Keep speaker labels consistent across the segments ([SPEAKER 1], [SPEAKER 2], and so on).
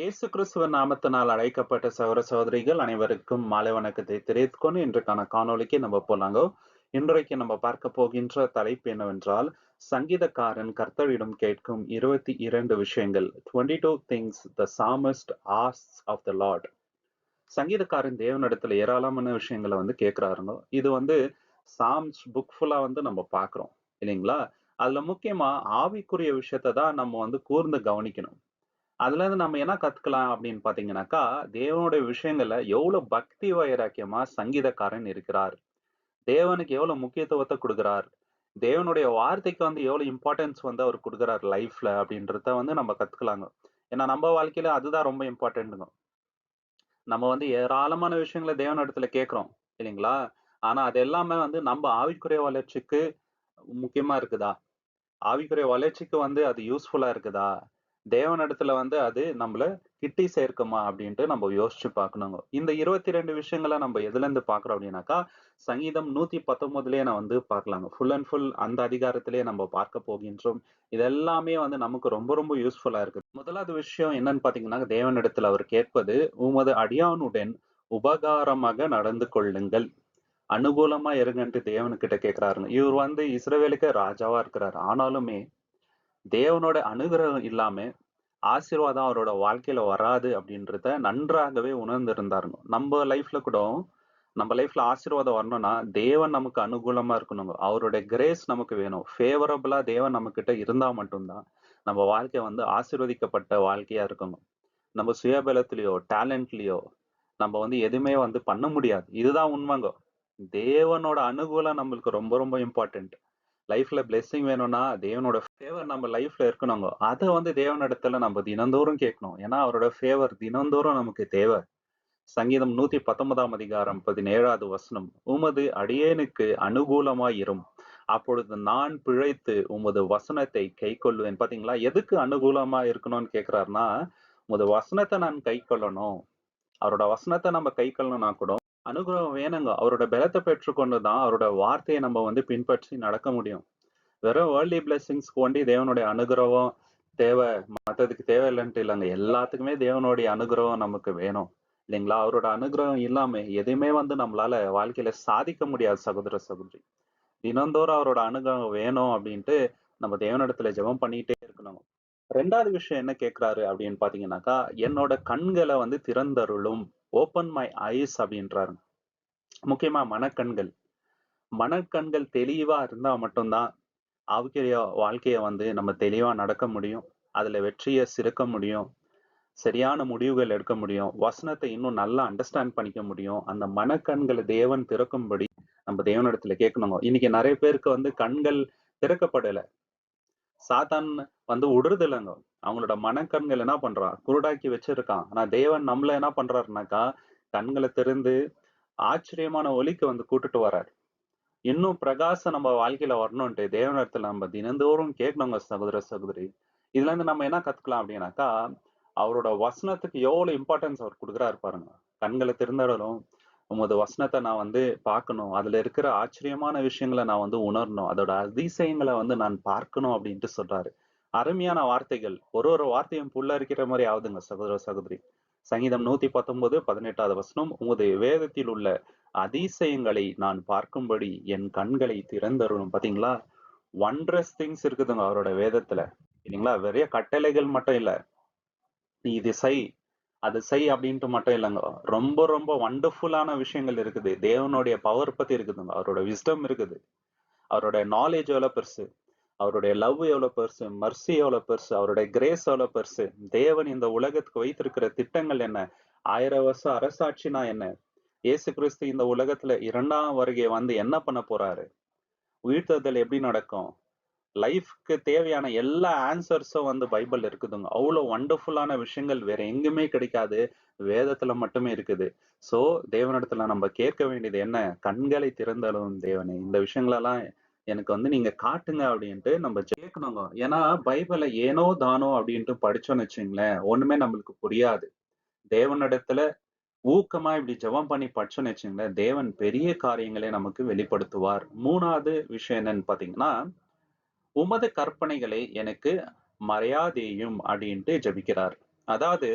[SPEAKER 1] இயேசு கிறிஸ்துவ நாமத்தினால் அழைக்கப்பட்ட சகோதர சகோதரிகள் அனைவருக்கும் மாலை வணக்கத்தை தெரிவித்துக்கொண்டு இன்றைக்கான காணொலிக்கு நம்ம போலாங்க. இன்றைக்கு நம்ம பார்க்க போகின்ற தலைப்பு என்னவென்றால் சங்கீதக்காரன் கர்த்தரிடம் கேட்கும் இருபத்தி இரண்டு விஷயங்கள். Twenty two things the psalmist as of the Lord சங்கீதக்காரன் தேவனிடத்துல ஏராளமான விஷயங்களை வந்து கேட்கிறாருங்க. இது வந்து சாம்ஸ் புக் ஃபுல்லா வந்து நம்ம பார்க்குறோம் இல்லைங்களா? அதுல முக்கியமா ஆவிக்குரிய விஷயத்தை தான் நம்ம வந்து கூர்ந்து கவனிக்கணும். அதுல இருந்து நம்ம என்ன கத்துக்கலாம் அப்படின்னு பாத்தீங்கன்னாக்கா தேவனுடைய விஷயங்கள்ல எவ்வளவு பக்தி வைராக்கியமா சங்கீதக்காரன் இருக்கிறார். தேவனுக்கு எவ்வளவு முக்கியத்துவத்தை கொடுக்கிறார். தேவனுடைய வார்த்தைக்கு வந்து எவ்வளவு இம்பார்ட்டன்ஸ் வந்து அவர் கொடுக்குறாரு லைஃப்ல அப்படின்றத வந்து நம்ம கத்துக்கலாங்க. ஏன்னா நம்ம வாழ்க்கையில அதுதான் ரொம்ப இம்பார்ட்டன்ட்டுங்க நம்ம வந்து ஏராளமான விஷயங்களை தேவன இடத்துல கேட்குறோம் இல்லைங்களா? ஆனா அது எல்லாமே வந்து நம்ம ஆவிக்குரிய வளர்ச்சிக்கு முக்கியமா இருக்குதா? ஆவிக்குரிய வளர்ச்சிக்கு வந்து அது யூஸ்ஃபுல்லா இருக்குதா? தேவன் இடத்துல வந்து அது நம்மள கிட்டி சேர்க்குமா அப்படின்ட்டு நம்ம யோசிச்சு பார்க்கணுங்க. இந்த இருபத்தி ரெண்டு விஷயங்களை நம்ம எதுல இருந்து பாக்குறோம் அப்படின்னாக்கா சங்கீதம் நூத்தி பத்தொன்பதுலயே நான் வந்து பார்க்கலாங்க. ஃபுல் அண்ட் ஃபுல் அந்த அதிகாரத்திலேயே நம்ம பார்க்க போகின்றோம். இதெல்லாமே வந்து நமக்கு ரொம்ப ரொம்ப யூஸ்ஃபுல்லா இருக்கு முதலாவது விஷயம் என்னன்னு பாத்தீங்கன்னா தேவனிடத்துல அவர் கேட்பது உமது அடியானுடன் உபகாரமாக நடந்து கொள்ளுங்கள். அனுகூலமா இருங்கன்ட்டு தேவனுக்கிட்ட கேட்கிறாருங்க. இவர் வந்து இஸ்ரேவேலுக்கு ராஜாவா இருக்கிறார். ஆனாலுமே தேவனோட அனுகிரகம் இல்லாம ஆசீர்வாதம் அவரோட வாழ்க்கையில வராது அப்படின்றத நன்றாகவே உணர்ந்திருந்தாருங்க. நம்ம லைஃப்ல கூட நம்ம லைஃப்ல ஆசீர்வாதம் வரணும்னா தேவன் நமக்கு அனுகூலமா இருக்கணுங்க. அவருடைய கிரேஸ் நமக்கு வேணும். ஃபேவரபிளா தேவன் நம்ம கிட்ட இருந்தா மட்டும்தான் நம்ம வாழ்க்கை வந்து ஆசீர்வதிக்கப்பட்ட வாழ்க்கையா இருக்குங்க. நம்ம சுயபலத்திலயோ டேலண்ட்லயோ நம்ம வந்து எதுவுமே வந்து பண்ண முடியாது. இதுதான் உண்மைங்க. தேவனோட அனுகூலம் நம்மளுக்கு ரொம்ப ரொம்ப இம்பார்ட்டன்ட் லைஃப்ல பிளெஸ்ஸிங் வேணும்னா தேவனோட ஃபேவர் நம்ம லைஃப்ல இருக்கணுங்க. அதை வந்து தேவனிடத்துல நம்ம தினந்தோறும் கேட்கணும். ஏன்னா அவரோட ஃபேவர் தினந்தோறும் நமக்கு தேவை. சங்கீதம் நூத்தி பத்தொன்பதாம் அதிகாரம் பதினேழாவது வசனம். உமது அடியேனுக்கு அனுகூலமாயிரும். அப்பொழுது நான் பிழைத்து உமது வசனத்தை கை கொள்வேன் பாத்தீங்களா? எதுக்கு அனுகூலமா இருக்கணும்னு கேக்குறாருன்னா உமது வசனத்தை நான் கை கொள்ளணும் அவரோட வசனத்தை நம்ம கை கொள்ளணும்னா கூட அனுகிரகம் வேணுங்க. அவரோட பலத்தை பெற்றுக்கொண்டு தான் அவரோட வார்த்தையை நம்ம வந்து பின்பற்றி நடக்க முடியும். வெறும் வேர்ல்டி பிளெஸிங்ஸ்க்கு ஒண்டி தேவனுடைய அனுகிரகம் தேவை மற்றதுக்கு தேவையில்லைன்ட்டு இல்லைங்க. எல்லாத்துக்குமே தேவனுடைய அனுகிரகம் நமக்கு வேணும். இல்லைங்களா? அவரோட அனுகிரகம் இல்லாம எதுவுமே வந்து நம்மளால வாழ்க்கையில சாதிக்க முடியாது சகோதர சகோதரி. தினந்தோறும் அவரோட அனுகிரகம் வேணும் அப்படின்ட்டு நம்ம தேவனிடத்துல ஜெபம் பண்ணிட்டே இருக்கணும். ரெண்டாவது விஷயம் என்ன கேட்கிறாரு அப்படின்னு பாத்தீங்கன்னாக்கா என்னோட கண்களை வந்து திறந்தருளும். ஓப்பன் மை ஐஸ் அப்படின்றாரு. முக்கியமா மனக்கண்கள். மனக்கண்கள் தெளிவா இருந்தா மட்டும்தான் ஆவிக்குரிய வாழ்க்கைய வந்து நம்ம தெளிவா நடக்க முடியும். அதுல வெற்றியை சிறக்க முடியும். சரியான முடிவுகள் எடுக்க முடியும். வசனத்தை இன்னும் நல்லா அண்டர்ஸ்டாண்ட் பண்ணிக்க முடியும். அந்த மனக்கண்களை தேவன் திறக்கும்படி நம்ம தேவனிடத்துல கேட்கணுங்க. இன்னைக்கு நிறைய பேருக்கு வந்து கண்கள் திறக்கப்படலை. சாத்தான் வந்து விடுறது இல்லைங்க அவங்களோட மனக்கண்கள் என்ன பண்றான் குருடாக்கி வச்சிருக்கான். ஆனா தேவன் நம்மள என்ன பண்றாருனாக்கா கண்களை திறந்து ஆச்சரியமான ஒலிக்கு வந்து கூட்டுட்டு வர்றாரு. இன்னும் பிரகாசம் நம்ம வாழ்க்கையில வரணும்ட்டு தேவனிடத்துல நம்ம தினந்தோறும் கேட்கணுங்க சகோதர சகோதரி. இதுல இருந்து நம்ம என்ன கத்துக்கலாம் அப்படின்னாக்கா அவரோட வசனத்துக்கு எவ்வளவு இம்பார்ட்டன்ஸ் அவர் கொடுக்குறாரு பாருங்க. கண்களை திறந்தாலும் உமது வசனத்தை நான் வந்து பார்க்கணும். அதுல இருக்கிற ஆச்சரியமான விஷயங்களை நான் வந்து உணரணும். அதோட அதிசயங்களை வந்து நான் பார்க்கணும் அப்படின்ட்டு சொல்றாரு. அருமையான வார்த்தைகள். ஒரு ஒரு வார்த்தையும் புள்ள இருக்கிற மாதிரி ஆகுதுங்க சகோதர சகோதரி. சங்கீதம் நூத்தி பத்தொன்பது பதினெட்டாவது வசனம். உமது வேதத்தில் உள்ள அதிசயங்களை நான் பார்க்கும்படி என் கண்களை திறந்தருணும் பாத்தீங்களா? ஒன்ட்ரஸ் திங்ஸ் இருக்குதுங்க அவரோட வேதத்துல. இல்லைங்களா வெறிய கட்டளைகள் மட்டும் இல்ல. நீ இது செய் அது செய் அப்படின்ட்டு மட்டும் இல்லைங்க. ரொம்ப ரொம்ப வண்டர்ஃபுல்லான விஷயங்கள் இருக்குது. தேவனுடைய பவர் பத்தி இருக்குதுங்க அவரோட விஸ்டம் இருக்குது. அவரோட நாலேஜ் எவ்வளோ பெருசு? அவருடைய லவ் எவ்வளோ பெருசு? மர்சி எவ்வளோ பெருசு? அவருடைய கிரேஸ் எவ்வளோ பெருசு? தேவன் இந்த உலகத்துக்கு வைத்திருக்கிற திட்டங்கள் என்ன? ஆயிரம் வருஷம் அரசாட்சினா என்ன? இயேசு கிறிஸ்து இந்த உலகத்துல இரண்டாம் வருகை வந்து என்ன பண்ண போறாரு? உயிர்த்ததல் எப்படி நடக்கும்? லைஃப்க்கு தேவையான எல்லா ஆன்சர்ஸும் வந்து பைபிள் இருக்குதுங்க. அவ்வளோ வண்டர்ஃபுல்லான விஷயங்கள் வேற எங்குமே கிடைக்காது. வேதத்துல மட்டுமே இருக்குது. ஸோ தேவனிடத்துல நம்ம கேட்க வேண்டியது என்ன? கண்களை திறந்தாலும் தேவனே. இந்த விஷயங்களெல்லாம் எனக்கு வந்து நீங்க காட்டுங்க அப்படின்ட்டு நம்ம கேட்கணுங்க. ஏன்னா பைபிளை ஏனோ தானோ அப்படின்ட்டு படிச்சோன்னு வச்சுங்களேன் ஒண்ணுமே நம்மளுக்கு புரியாது. தேவனிடத்துல ஊக்கமா இப்படி ஜெபம் பண்ணி படிச்சோன்னு வச்சுங்களேன் தேவன் பெரிய காரியங்களை நமக்கு வெளிப்படுத்துவார். மூணாவது விஷயம் என்னன்னு பாத்தீங்கன்னா உமது கற்பனைகளை எனக்கு மறையாதேயும் அப்படின்ட்டு ஜபிக்கிறார். அதாவது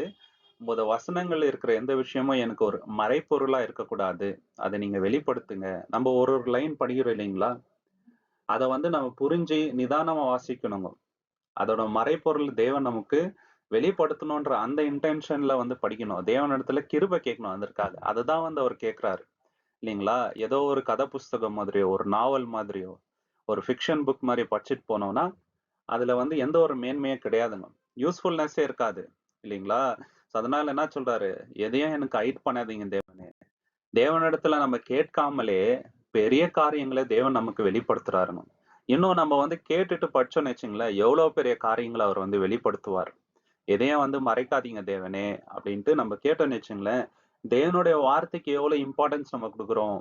[SPEAKER 1] உமது வசனங்கள் இருக்கிற எந்த விஷயமும் எனக்கு ஒரு மறைப்பொருளா இருக்கக்கூடாது. அதை நீங்க வெளிப்படுத்துங்க. நம்ம ஒரு ஒரு லைன் படிக்கிறோம் இல்லைங்களா? அதை வந்து நம்ம புரிஞ்சு நிதானமா வாசிக்கணுங்க. அதோட மறைப்பொருள் தேவன் நமக்கு வெளிப்படுத்தணுன்ற அந்த இன்டென்ஷன்ல வந்து படிக்கணும். தேவன் இடத்துல கிருபை கேட்கணும் அதற்காக. அதுதான் வந்து அவர் கேட்கிறாரு. இல்லைங்களா? ஏதோ ஒரு கதை புஸ்தகம் மாதிரியோ ஒரு நாவல் மாதிரியோ ஒரு ஃபிக்ஷன் புக் மாதிரி படிச்சுட்டு போனோம்னா அதில் வந்து எந்த ஒரு மேன்மையும் கிடையாதுங்க யூஸ்ஃபுல்னஸே இருக்காது இல்லைங்களா? ஸோ அதனால என்ன சொல்றாரு? எதையும் எனக்கு ஹைட் பண்ணாதீங்க தேவனே. தேவனிடத்துல நம்ம கேட்காமலே பெரிய காரியங்களை தேவன் நமக்கு வெளிப்படுத்துறாருங்க இன்னும் நம்ம வந்து கேட்டுட்டு படிச்சோம்னு வச்சுங்களேன் எவ்வளோ பெரிய காரியங்களை அவர் வந்து வெளிப்படுத்துவார். எதையும் வந்து மறைக்காதீங்க தேவனே அப்படின்ட்டு நம்ம கேட்டோம்னு வச்சுங்களேன் தேவனுடைய வார்த்தைக்கு எவ்வளோ இம்பார்ட்டன்ஸ் நம்ம கொடுக்குறோம்?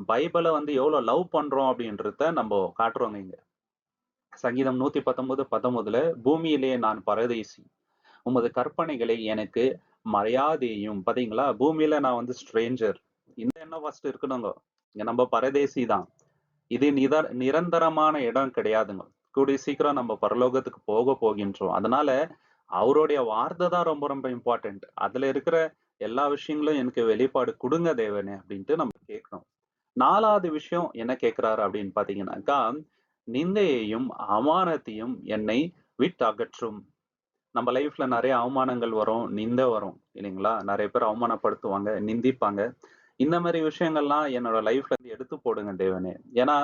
[SPEAKER 1] பைபிளை வந்து எவ்வளோ லவ் பண்றோம் அப்படின்றத நம்ம காட்டுறோங்க இங்க. சங்கீதம் நூத்தி பத்தொன்பது பத்தொன்பதுல பூமியிலே நான் பரதேசி உமது கற்பனைகளை எனக்கு மறையாதேயும். பாத்தீங்களா? பூமியில நான் வந்து ஸ்ட்ரேஞ்சர் இந்த என்ன ஃபர்ஸ்ட் இருக்கணுங்க. இங்க நம்ம பரதேசி தான். இது நிதர் நிரந்தரமான இடம் கிடையாதுங்க. கூடிய சீக்கிரம் நம்ம பரலோகத்துக்கு போக போகின்றோம். அதனால அவருடைய வார்த்தை தான் ரொம்ப ரொம்ப இம்பார்ட்டன்ட் அதுல இருக்கிற எல்லா விஷயங்களும் எனக்கு வெளிப்பாடு கொடுங்க தேவனே அப்படின்ட்டு நம்ம கேட்கணும். நாலாவது விஷயம் என்ன கேட்கிறாரு அப்படின்னு பாத்தீங்கன்னாக்கா நிந்தையையும் அவமானத்தையும் என்னை விட்டு அகற்றும் நம்ம லைஃப்ல நிறைய அவமானங்கள் வரும் நிந்தை வரும் இல்லைங்களா? நிறைய பேர் அவமானப்படுத்துவாங்க நிந்திப்பாங்க. இந்த மாதிரி விஷயங்கள்லாம் என்னோட லைஃப்ல இருந்து எடுத்து போடுங்க தேவனே. ஏன்னா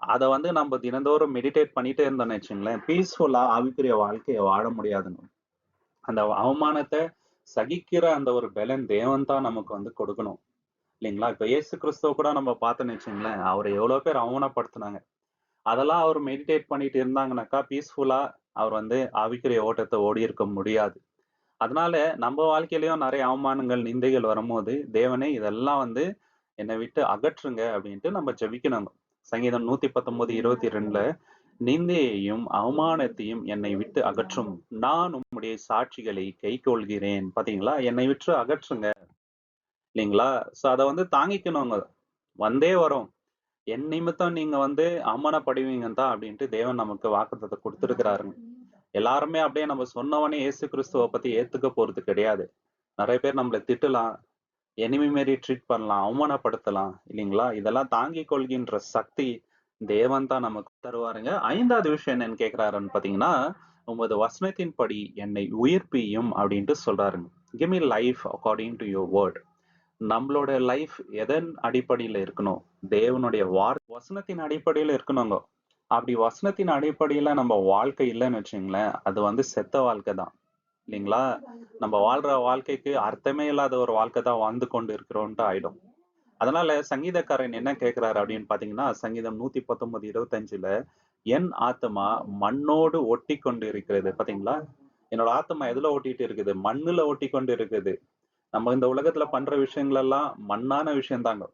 [SPEAKER 1] அதை வந்து நம்ம தினந்தோறும் மெடிடேட் பண்ணிட்டே இருந்தோம்னு வச்சுங்களேன் பீஸ்ஃபுல்லா ஆவிக்குரிய வாழ்க்கையை வாழ முடியாதுன்னு அந்த அவமானத்தை சகிக்கிற அந்த ஒரு பலன் தேவன் தான் நமக்கு வந்து கொடுக்கணும். இல்லைங்களா? இப்போ இயேசு கிறிஸ்துவ கூட நம்ம பார்த்தோன்னு வச்சுங்களேன் அவரை எவ்வளோ பேர் அவமானப்படுத்தினாங்க. அதெல்லாம் அவர் மெடிடேட் பண்ணிட்டு இருந்தாங்கனாக்கா பீஸ்ஃபுல்லாக அவர் வந்து ஆவிக்குரிய ஓட்டத்தை ஓடி இருக்க முடியாது. அதனால நம்ம வாழ்க்கையிலயும் நிறைய அவமானங்கள் நிந்தைகள் வரும்போது தேவனே இதெல்லாம் வந்து என்னை விட்டு அகற்றுங்க அப்படின்ட்டு நம்ம ஜெபிக்கணும் சங்கீதம் நூத்தி பத்தொன்பது இருபத்தி ரெண்டுல நிந்தையையும் அவமானத்தையும் என்னை விட்டு அகற்றும். நான் உம்முடைய சாட்சிகளை கை கொள்கிறேன் பாத்தீங்களா என்னை விட்டு அகற்றுங்க. இல்லைங்களா? ஸோ அதை வந்து தாங்கிக்கணுங்க. வந்தே வரும். என் நிமித்தம் நீங்க வந்து அவமானப்படுவீங்க தான் அப்படின்ட்டு தேவன் நமக்கு வாக்குத்தத்தை கொடுத்துருக்கிறாருங்க. எல்லாருமே அப்படியே நம்ம சொன்னவனே இயேசு கிறிஸ்துவை பத்தி ஏத்துக்க போறது கிடையாது. நிறைய பேர் நம்மளை திட்டலாம். எனிமி மாரி ட்ரீட் பண்ணலாம் அவமானப்படுத்தலாம் இல்லைங்களா? இதெல்லாம் தாங்கி கொள்கின்ற சக்தி தேவன் தான் நமக்கு தருவாருங்க. ஐந்தாவது விஷயம் என்னன்னு கேட்கிறாருன்னு பாத்தீங்கன்னா உமது வசனத்தின்படி என்னை உயிர்ப்பியும் அப்படின்ட்டு சொல்றாருங்க. Give me life according to your word நம்மளோட லைஃப் எதன் அடிப்படையில இருக்கணும்? தேவனுடைய வார் வசனத்தின் அடிப்படையில இருக்கணுங்க. அப்படி வசனத்தின் அடிப்படையில நம்ம வாழ்க்கை இல்லைன்னு வச்சுங்களேன் அது வந்து செத்த வாழ்க்கை தான். இல்லைங்களா? நம்ம வாழ்ற வாழ்க்கைக்கு அர்த்தமே இல்லாத ஒரு வாழ்க்கை தான் வாழ்ந்து கொண்டு இருக்கிறோன்ட்டு ஆயிடும். அதனால சங்கீதக்காரன் என்ன கேட்கிறாரு அப்படின்னு பாத்தீங்கன்னா சங்கீதம் நூத்தி பத்தொன்பது இருபத்தஞ்சுல என் ஆத்மா மண்ணோடு ஒட்டி கொண்டு இருக்கிறது பாத்தீங்களா? என்னோட ஆத்மா எதுல ஒட்டிட்டு இருக்குது? மண்ணுல ஒட்டி கொண்டு இருக்குது நம்ம இந்த உலகத்துல பண்ற விஷயங்கள் எல்லாம் மண்ணான விஷயம் தாங்க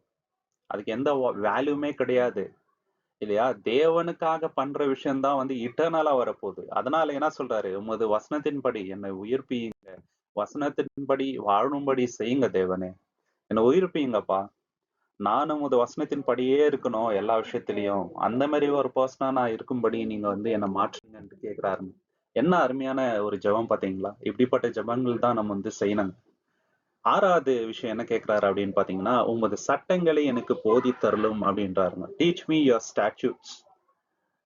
[SPEAKER 1] அதுக்கு எந்த வேல்யூமே கிடையாது. இல்லையா? தேவனுக்காக பண்ற விஷயம்தான் வந்து இட்டர்னலா வரப்போகுது. அதனால என்ன சொல்றாரு? உமது வசனத்தின்படி என்னை உயிர்ப்பியுங்க. வசனத்தின்படி வாழும்படி செய்யுங்க தேவனே. என்னை உயிர்ப்பியுங்கப்பா. நானும் உமது வசனத்தின்படியே இருக்கணும் எல்லா விஷயத்திலையும். அந்த மாதிரி ஒரு பர்சனா நான் இருக்கும்படி நீங்க வந்து என்னை மாற்றுங்கன்ட்டு கேக்குறாரு என்ன அருமையான ஒரு ஜெபம் பாத்தீங்களா இப்படிப்பட்ட ஜபங்கள் தான் நம்ம வந்து செய்யணும் ஆறாவது விஷயம் என்ன கேட்கிறாரு அப்படின்னு பாத்தீங்கன்னா உமது சட்டங்களை எனக்கு போதி தரலும் அப்படின்றாருங்க. டீச் மீ யுவர் ஸ்டாச்சூட்ஸ்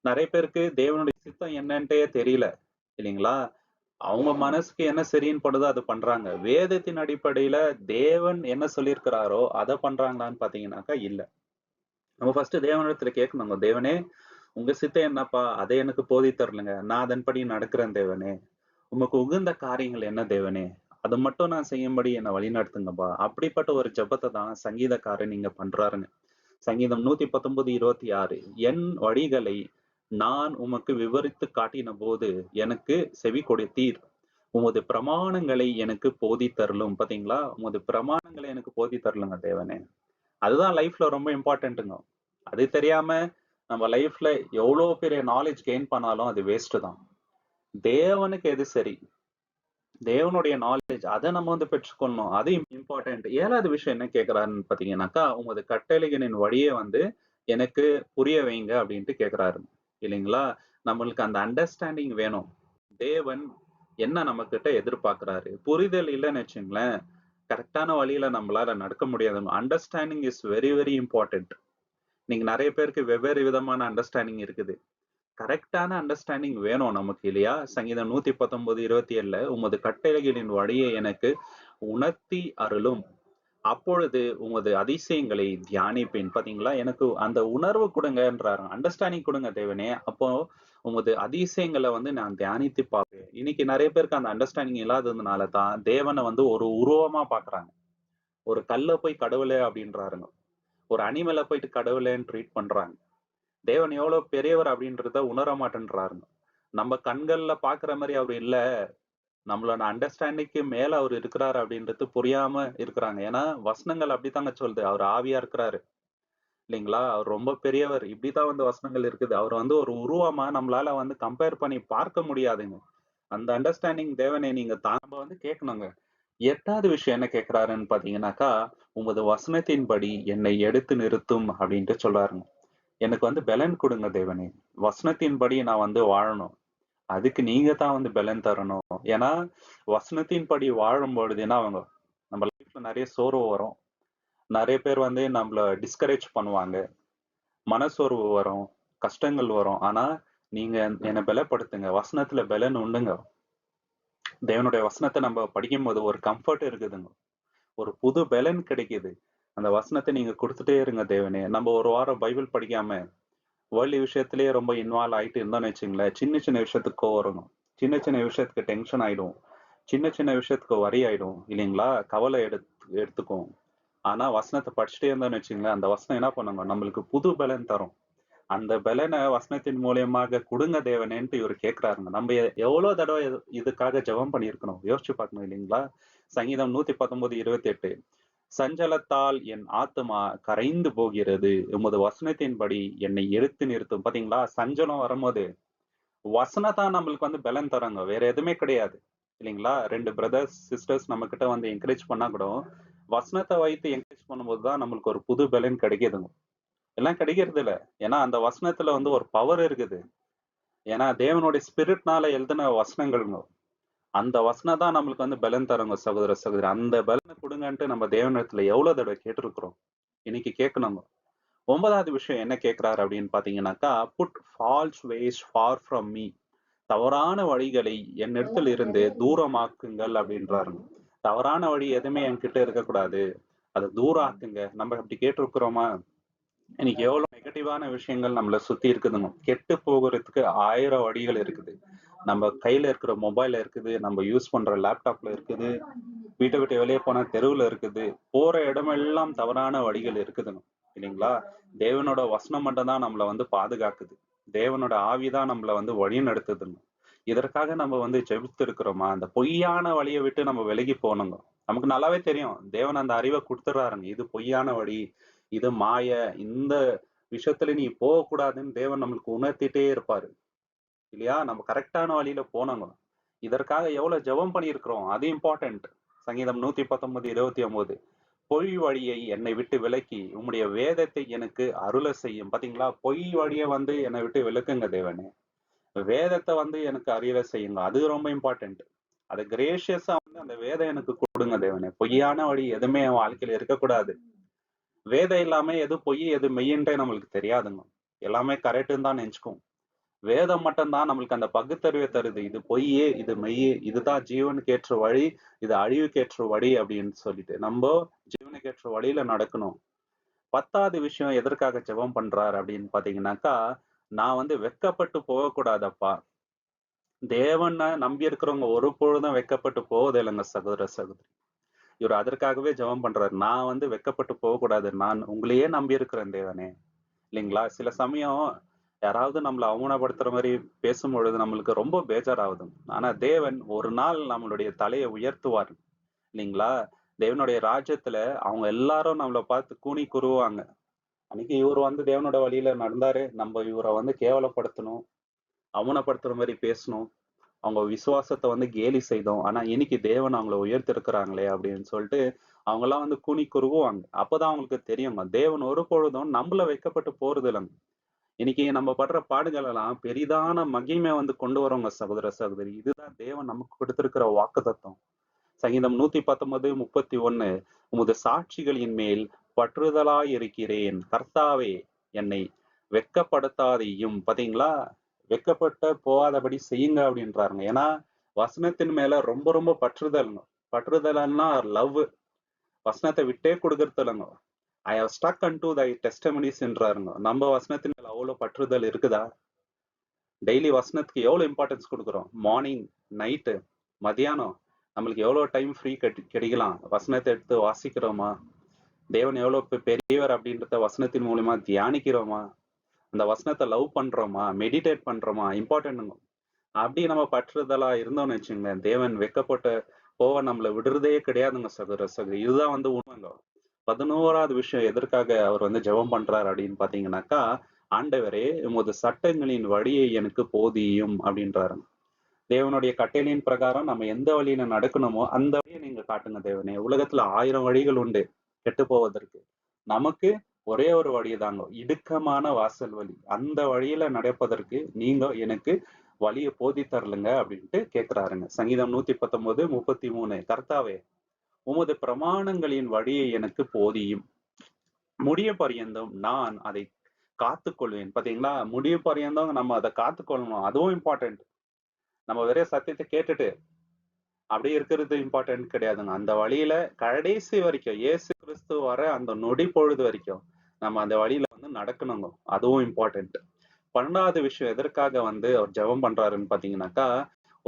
[SPEAKER 1] நிறைய பேருக்கு தேவனுடைய சித்தம் என்னன்ட்டே தெரியல இல்லைங்களா? அவங்க மனசுக்கு என்ன சரின்னு படுதோ அது பண்றாங்க. வேதத்தின் அடிப்படையில தேவன் என்ன சொல்லியிருக்கிறாரோ அதை பண்றாங்களான்னு பாத்தீங்கன்னாக்கா இல்ல. நம்ம ஃபர்ஸ்ட் தேவனிடத்துல கேட்கணுங்க. தேவனே உங்க சித்தம் என்னப்பா? அதை எனக்கு போதி தரலுங்க நான் அதன்படி நடக்கிறேன் தேவனே. உமக்கு உகந்த காரியங்கள் என்ன தேவனே? அதை மட்டும் நான் செய்யும்படி என்னை வழிநடத்துங்கப்பா. அப்படிப்பட்ட ஒரு ஜெபத்தை தான் சங்கீதக்காரன் நீங்க பண்றாருங்க. சங்கீதம் நூத்தி பத்தொன்பது இருபத்தி ஆறு என் வழிகளை நான் உமக்கு விவரித்து காட்டின போது எனக்கு செவி கொடுத்தீர். உமது பிரமாணங்களை எனக்கு போதி தரலும் பாத்தீங்களா? உமது பிரமாணங்களை எனக்கு போதி தரலுங்க தேவனே. அதுதான் லைஃப்ல ரொம்ப இம்பார்ட்டன்ட்டுங்க அது தெரியாம நம்ம லைஃப்ல எவ்வளவு பெரிய நாலேஜ் கெயின் பண்ணாலும் அது வேஸ்ட் தான். தேவனுக்கு எது சரி? தேவனுடைய நாலேஜ் அதை நம்ம வந்து பெற்றுக்கொள்ளணும். அது இம்பார்ட்டன்ட் ஏழாவது விஷயம் என்ன கேட்கிறாருன்னு பாத்தீங்கன்னாக்கா உமது கட்டளைகளின் வழியே வந்து எனக்கு புரிய வைங்க அப்படின்ட்டு கேட்கிறாரு இல்லைங்களா? நம்மளுக்கு அந்த அண்டர்ஸ்டாண்டிங் வேணும். தேவன் என்ன நம்ம கிட்ட எதிர்பார்க்கிறாரு புரிதல் இல்லைன்னு வச்சுங்களேன் கரெக்டான வழியில நம்மளால நடக்க முடியாது. Understanding is very very important நீங்க நிறைய பேருக்கு வெவ்வேறு விதமான அண்டர்ஸ்டாண்டிங் இருக்குது. கரெக்டான அண்டர்ஸ்டாண்டிங் வேணும் நமக்கு இல்லையா? சங்கீதம் நூத்தி பத்தொன்பது இருபத்தி ஏழுல உமது கட்டளைகளின் வழியை எனக்கு உணர்த்தி அருளும். அப்பொழுது உமது அதிசயங்களை தியானிப்பேன். பாத்தீங்களா? எனக்கு அந்த உணர்வு கொடுங்கன்றாரு. அண்டர்ஸ்டாண்டிங் கொடுங்க தேவனே. அப்போ உமது அதிசயங்களை வந்து நான் தியானித்து பார்ப்பேன். இன்னைக்கு நிறைய பேருக்கு அந்த அண்டர்ஸ்டாண்டிங் இல்லாததுனால தான் தேவனை வந்து ஒரு உருவமா பாக்குறாங்க. ஒரு கல்ல போய் கடவுளே அப்படின்றாருங்க. ஒரு அனிமலை போயிட்டு கடவுளேன்னு ட்ரீட் பண்றாங்க. தேவன் எவ்வளவு பெரியவர் அப்படின்றத உணர மாட்டேன்றாருங்க. நம்ம கண்கள்ல பாக்குற மாதிரி அவர் இல்ல. நம்மளோட அண்டர்ஸ்டாண்டிங்க்கு மேல அவர் இருக்கிறாரு அப்படின்றது புரியாம இருக்கிறாங்க. ஏன்னா வசனங்கள் அப்படித்தாங்க சொல்லுது. அவர் ஆவியா இருக்கிறாரு. இல்லைங்களா? அவர் ரொம்ப பெரியவர். இப்படிதான் வந்து வசனங்கள் இருக்குது. அவர் வந்து ஒரு உருவமா நம்மளால வந்து கம்பேர் பண்ணி பார்க்க முடியாதுங்க. அந்த அண்டர்ஸ்டாண்டிங் தேவனை நீங்க தாம்ப வந்து கேட்கணுங்க. எட்டாவது விஷயம் என்ன கேட்கிறாருன்னு பாத்தீங்கன்னாக்கா உமது வசனத்தின்படி என்னை எடுத்து நிறுத்தும் அப்படின்ட்டு சொல்றாருங்க. எனக்கு வந்து பலன் கொடுங்க தேவனே. வசனத்தின்படி நான் வந்து வாழணும். அதுக்கு நீங்க தான் வந்து பலன் தரணும். ஏன்னா வசனத்தின்படி வாழும் பொழுதுன்னா அவங்க நம்ம லைஃப்ல நிறைய சோர்வு வரும். நிறைய பேர் வந்து நம்மள டிஸ்கரேஜ் பண்ணுவாங்க. மனசோர்வு வரும். கஷ்டங்கள் வரும். ஆனா நீங்க என்னை பலப்படுத்துங்க. வசனத்துல பலன் உண்டுங்க. தேவனுடைய வசனத்தை நம்ம படிக்கும் போது ஒரு கம்ஃபர்ட் இருக்குதுங்க. ஒரு புது பலன் கிடைக்குது. அந்த வசனத்தை நீங்க கொடுத்துட்டே இருங்க தேவனே. நம்ம ஒரு வாரம் பைபிள் படிக்காம வேர்ல்டு விஷயத்திலேயே ரொம்ப இன்வால்வ் ஆயிட்டு இருந்தோம்னு வச்சுங்களேன் சின்ன சின்ன விஷயத்துக்கு கோவம் சின்ன சின்ன விஷயத்துக்கு டென்ஷன் ஆயிடும். சின்ன சின்ன விஷயத்துக்கு வரி ஆயிடும் இல்லைங்களா? கவலை எடுத்து எடுத்துக்கும். ஆனா வசனத்தை படிச்சுட்டே இருந்தோம்னு வச்சுங்களேன் அந்த வசனம் என்ன பண்ணுங்க? நம்மளுக்கு புது பலன் தரும். அந்த பலனை வசனத்தின் மூலியமாக கொடுங்க தேவனேன்ட்டு இவர் கேட்கிறாருங்க நம்ம எவ்வளவு தடவை இதுக்காக ஜெபம் பண்ணியிருக்கணும்? யோசிச்சு பார்க்கணும் இல்லைங்களா? சங்கீதம் நூத்தி பத்தொன்பது இருபத்தி எட்டு சஞ்சலத்தால் என் ஆத்துமா கரைந்து போகிறது. உமது வசனத்தின்படி என்னை எடுத்து நிறுத்தும். பாத்தீங்களா? சஞ்சலம் வரும்போது வசனத்தான் நம்மளுக்கு வந்து பலன் தராங்க. வேற எதுவுமே கிடையாது. இல்லைங்களா? ரெண்டு பிரதர்ஸ் சிஸ்டர்ஸ் நம்ம கிட்ட வந்து என்கரேஜ் பண்ணா கூட வசனத்தை வைத்து என்கரேஜ் பண்ணும்போது தான் நம்மளுக்கு ஒரு புது பலன் கிடைக்குதுங்க. எல்லாம் கிடைக்கிறது இல்லை. ஏன்னா அந்த வசனத்துல வந்து ஒரு பவர் இருக்குது. ஏன்னா தேவனுடைய ஸ்பிரிட்னால எழுதின வசனங்கள்ங்க. அந்த வசனம் தான் நம்மளுக்கு வந்து பலன் தருங்க சகோதர சகோதரி. அந்த பலனை கொடுங்கன்ட்டு நம்ம தேவனிடத்துல எவ்வளவு தடவை கேட்டிருக்கிறோம்? இன்னைக்கு கேட்கணுங்க. ஒன்பதாவது விஷயம் என்ன கேட்கிறாரு அப்படின்னு பாத்தீங்கன்னாக்கா put false ways far from me தவறான வழிகளை என்னிடத்தில் இருந்து தூரமாக்குங்கள் அப்படின்றாருங்க. தவறான வழி எதுவுமே என்கிட்ட இருக்கக்கூடாது. அதை தூராக்குங்க. நம்ம அப்படி கேட்டிருக்கிறோமா? இன்னைக்கு எவ்வளவு நெகட்டிவான விஷயங்கள் நம்மள சுத்தி இருக்குதுங்க. கெட்டு போகிறதுக்கு ஆயிரம் வழிகள் இருக்குது. நம்ம கையில இருக்கிற மொபைல்ல இருக்குது நம்ம யூஸ் பண்ற லேப்டாப்ல இருக்குது வீட்டை விட்டு வெளியே போனா தெருவுல இருக்குது போற இடமெல்லாம் தவறான வழிகள் இருக்குதுன்னு இல்லைங்களா? தேவனோட வசனம் மட்டும் தான் நம்மளை வந்து பாதுகாக்குது. தேவனோட ஆவிதான் நம்மளை வந்து வழி நடத்துதுன்னு இதற்காக நம்ம வந்து ஜெபித்து இருக்கிறோமா அந்த பொய்யான வழியை விட்டு நம்ம விலகி போகணுங்க. நமக்கு நல்லாவே தெரியும். தேவன் அந்த அறிவை கொடுத்துறாருங்க. இது பொய்யான வழி இது மாய இந்த விஷயத்துல நீ போகக்கூடாதுன்னு தேவன் நம்மளுக்கு உணர்த்திட்டே இருப்பாரு. இல்லையா? நம்ம கரெக்டான வழியில போனோங்க இதற்காக எவ்வளவு ஜெபம் பண்ணியிருக்கிறோம்? அது இம்பார்ட்டன்ட் சங்கீதம் நூத்தி பத்தொன்பது இருபத்தி ஒன்பது. பொய் வழியை என்னை விட்டு விலக்கி உம்முடைய வேதத்தை எனக்கு அருள செய்யும். பாத்தீங்களா? பொய் வழியை வந்து என்னை விட்டு விலக்குங்க தேவனே. வேதத்தை வந்து எனக்கு அறியல செய்யுங்க. அது ரொம்ப இம்பார்ட்டன்ட் அது கிரேஷியஸா வந்து அந்த வேதம் எனக்கு கொடுங்க தேவனே. பொய்யான வழி எதுவுமே என் வாழ்க்கையில இருக்கக்கூடாது. வேதம் இல்லாம எது பொய் எது மெய்யன்றே நம்மளுக்கு தெரியாதுங்க. எல்லாமே கரெக்டுன்னு தான் நினைச்சுக்கும் வேதம் மட்டும்தான் நம்மளுக்கு அந்த பகுத்தறிவை தருது. இது பொய்யே இது மெய்யே இதுதான் ஜீவனுக்கு ஏற்ற வழி இது அழிவுக்கேற்ற வழி அப்படின்னு சொல்லிட்டு. நம்ம ஜீவனுக்கேற்ற வழியில நடக்கணும். பத்தாவது விஷயம் எதற்காக ஜெபம் பண்றாரு அப்படின்னு பாத்தீங்கன்னாக்கா நான் வந்து வெக்கப்பட்டு போகக்கூடாதப்பா. தேவனை நம்பி இருக்கிறவங்க ஒரு பொழுதும் வெக்கப்பட்டு போவது இல்லைங்க சகோதர சகோதரி. இவர் அதற்காகவே ஜெபம் பண்றாரு. நான் வந்து வெக்கப்பட்டு போகக்கூடாது. நான் உங்களையே நம்பி இருக்கிறேன் தேவனே. இல்லைங்களா? சில சமயம் யாராவது நம்மளை அவமானப்படுத்துற மாதிரி பேசும்பொழுது நம்மளுக்கு ரொம்ப பேஜாராகுது. ஆனா தேவன் ஒரு நாள் நம்மளுடைய தலையை உயர்த்துவார். இல்லைங்களா? தேவனுடைய ராஜ்யத்துல அவங்க எல்லாரும் நம்மளை பார்த்து கூனி குருவாங்க. அன்னைக்கு இவர் வந்து தேவனோட வழியில நடந்தாரு. நம்ம இவரை வந்து கேவலப்படுத்தணும் அவமானப்படுத்துற மாதிரி பேசணும். அவங்க விசுவாசத்தை வந்து கேலி செய்தோம். ஆனா இன்னைக்கு தேவன் அவங்கள உயர்த்திருக்கிறாங்களே அப்படின்னு சொல்லிட்டு அவங்க எல்லாம் வந்து கூனி குருவாங்க அப்பதான் அவங்களுக்கு தெரியுங்க. தேவன் ஒரு பொழுதும் நம்மள வைக்கப்பட்டு போறது இல்லைங்க இன்னைக்கு நம்ம படுற பாடுகள் எல்லாம் பெரிதான மகிமை வந்து கொண்டு வரவங்க சகோதர சகோதரி. இதுதான் தேவன் நமக்கு கொடுத்திருக்கிற வாக்குத்தத்தம். சங்கீதம் நூத்தி பத்தொன்பது முப்பத்தி ஒண்ணு உமது சாட்சிகளின் மேல் பற்றுதலாய் இருக்கிறேன் கர்த்தாவே என்னை வெட்கப்படுத்தாதையும். பாத்தீங்களா? வெட்கப்பட்ட போகாதபடி செய்யுங்க அப்படின்றாருங்க. ஏன்னா வசனத்தின் மேல ரொம்ப ரொம்ப பற்றுதல் பற்றுதல்னா லவ். வசனத்தை விட்டே கொடுக்கறது இல்லைங்க I have stuck unto thy டெஸ்டமனிஸ்ன்றாருங்க நம்ம வசனத்தின் மேல அவ்வளோ பற்றுதல் இருக்குதா? டெய்லி வசனத்துக்கு எவ்வளோ இம்பார்ட்டன்ஸ் கொடுக்குறோம்? மார்னிங் நைட்டு மதியானம் நம்மளுக்கு எவ்வளோ டைம் ஃப்ரீ கட்டி கிடைக்கலாம்? வசனத்தை எடுத்து வாசிக்கிறோமா? தேவன் எவ்வளோ பெரியவர் அப்படின்றத வசனத்தின் மூலியமா தியானிக்கிறோமா? அந்த வசனத்தை லவ் பண்றோமா? மெடிடேட் பண்றோமா? இம்பார்ட்டன்ட்டுங்க அப்படி நம்ம பற்றுதலா இருந்தோம்னு வச்சுங்களேன் தேவன் வெக்கப்பட்ட போவ நம்மளை விடுறதே கிடையாதுங்க சகோதர சகோதரி. இதுதான் வந்து உண்மைங்க. பதினோராவது விஷயம் எதற்காக அவர் வந்து ஜெபம் பண்றாரு அப்படின்னு பாத்தீங்கன்னாக்கா ஆண்டவரே உமது சட்டங்களின் வழியை எனக்கு போதியும் அப்படின்றாரு. தேவனுடைய கட்டளையின் பிரகாரம் நம்ம எந்த வழியில நடக்கணுமோ அந்த வழியை நீங்க காட்டுங்க தேவனே. உலகத்துல ஆயிரம் வழிகள் உண்டு கெட்டு போவதற்கு நமக்கு ஒரே ஒரு வழி தாங்க இடுக்கமான வாசல் வழி. அந்த வழியில நடப்பதற்கு நீங்க எனக்கு வழியை போதி தரலுங்க அப்படின்ட்டு கேட்கிறாருங்க சங்கீதம் நூத்தி பத்தொன்பது முப்பத்தி மூணு. கர்த்தாவே உமது பிரமாணங்களின் வழியை எனக்கு போதியும். முடிய பரியந்தம் நான் அதை காத்துக்கொள்வேன் பாத்தீங்களா? முடிய பரியந்தம் நம்ம அதை காத்துக்கொள்ளணும் அதுவும் இம்பார்ட்டன்ட் நம்ம வெறும் சத்தியத்தை கேட்டுட்டு அப்படியே இருக்கிறது இம்பார்ட்டன்ட் கிடையாதுங்க. அந்த வழியில கடைசி வரைக்கும் இயேசு கிறிஸ்து வர அந்த நொடி பொழுது வரைக்கும் நம்ம அந்த வழியில வந்து நடக்கணுங்க. அதுவும் இம்பார்ட்டன்ட் பன்னெண்டாவது விஷயம் எதற்காக வந்து அவர் ஜெபம் பண்றாருன்னு பாத்தீங்கன்னாக்கா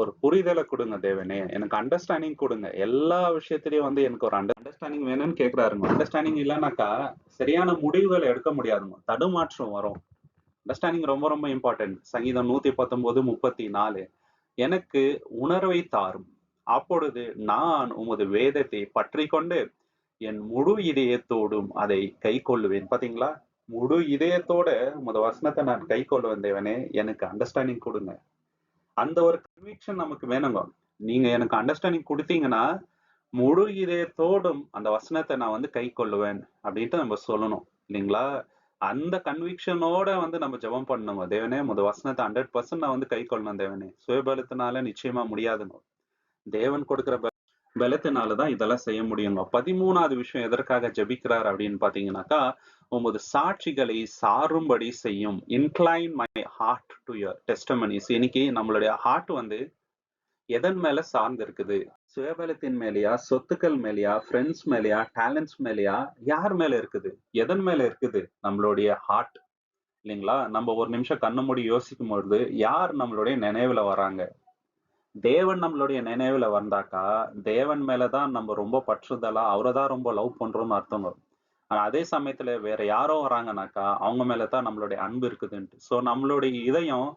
[SPEAKER 1] ஒரு புரிதலை கொடுங்க தேவனே. எனக்கு அண்டர்ஸ்டாண்டிங் கொடுங்க. எல்லா விஷயத்திலயும் வந்து எனக்கு ஒரு அண்டர்ஸ்டாண்டிங் வேணும்னு கேக்குறாருங்க. அண்டர்ஸ்டாண்டிங் இல்லைனாக்கா சரியான முடிவுகளை எடுக்க முடியாதுங்க. தடுமாற்றம் வரும். அண்டர்ஸ்டாண்டிங் ரொம்ப ரொம்ப இம்பார்ட்டன்ட் சங்கீதம் நூத்தி பத்தொன்பது முப்பத்தி நாலு. எனக்கு உணர்வை தாரும். அப்பொழுது நான் உமது வேதத்தை பற்றி கொண்டு என் முழு இதயத்தோடும் அதை கை கொள்ளுவேன் பாத்தீங்களா? முழு இதயத்தோட உமது வசனத்தை நான் கை கொள்ளுவேன் தேவனே. எனக்கு அண்டர்ஸ்டாண்டிங் கொடுங்க. அந்த ஒரு கன்விக்ஷன் நமக்கு வேணுங்க நீங்க எனக்கு அண்டர்ஸ்டாண்டிங் கொடுத்தீங்கன்னா முழு இதயத்தோடும் அந்த வசனத்தை நான் வந்து கை கொள்ளுவேன் அப்படின்ட்டு நம்ம சொல்லணும் இல்லைங்களா? அந்த கன்விக்ஷனோட வந்து நம்ம ஜபம் பண்ணணுங்க தேவனே. முத வசனத்தை ஹண்ட்ரட் பர்சன்ட் நான் வந்து கை கொள்ளணும் தேவனே. சுயபலத்தினால நிச்சயமா முடியாதுங்க. தேவன் கொடுக்குற பலத்தினாலதான் இதெல்லாம் செய்ய முடியுங்க. பதிமூணாவது விஷயம் எதற்காக ஜபிக்கிறார் அப்படின்னு பாத்தீங்கன்னாக்கா உமது சாட்சிகளை சாரும்படி செய்யும். Incline my heart to your testimonies இன்னைக்கு நம்மளுடைய ஹார்ட் வந்து எதன் மேல சார்ந்து இருக்குது சுயபலத்தின் மேலேயா சொத்துக்கள் மேலேயா ஃப்ரெண்ட்ஸ் மேலயா டேலண்ட்ஸ் மேலேயா யார் மேல இருக்குது? எதன் மேல இருக்குது? நம்மளுடைய ஹார்ட் இல்லைங்களா? நம்ம ஒரு நிமிஷம் கண்ணு மூடி யோசிக்கும் பொழுது யார் நம்மளுடைய நினைவுல வராங்க? தேவன் நம்மளுடைய நினைவுல வந்தாக்கா தேவன் மேலதான் நம்ம ரொம்ப பற்றுதலா அவரை தான் ரொம்ப லவ் பண்றோம்னு அர்த்தங்க ஆனா அதே சமயத்துல வேற யாரோ வராங்கனாக்கா அவங்க மேலதான் நம்மளுடைய அன்பு இருக்குதுன்ட்டு. சோ நம்மளுடைய இதயம்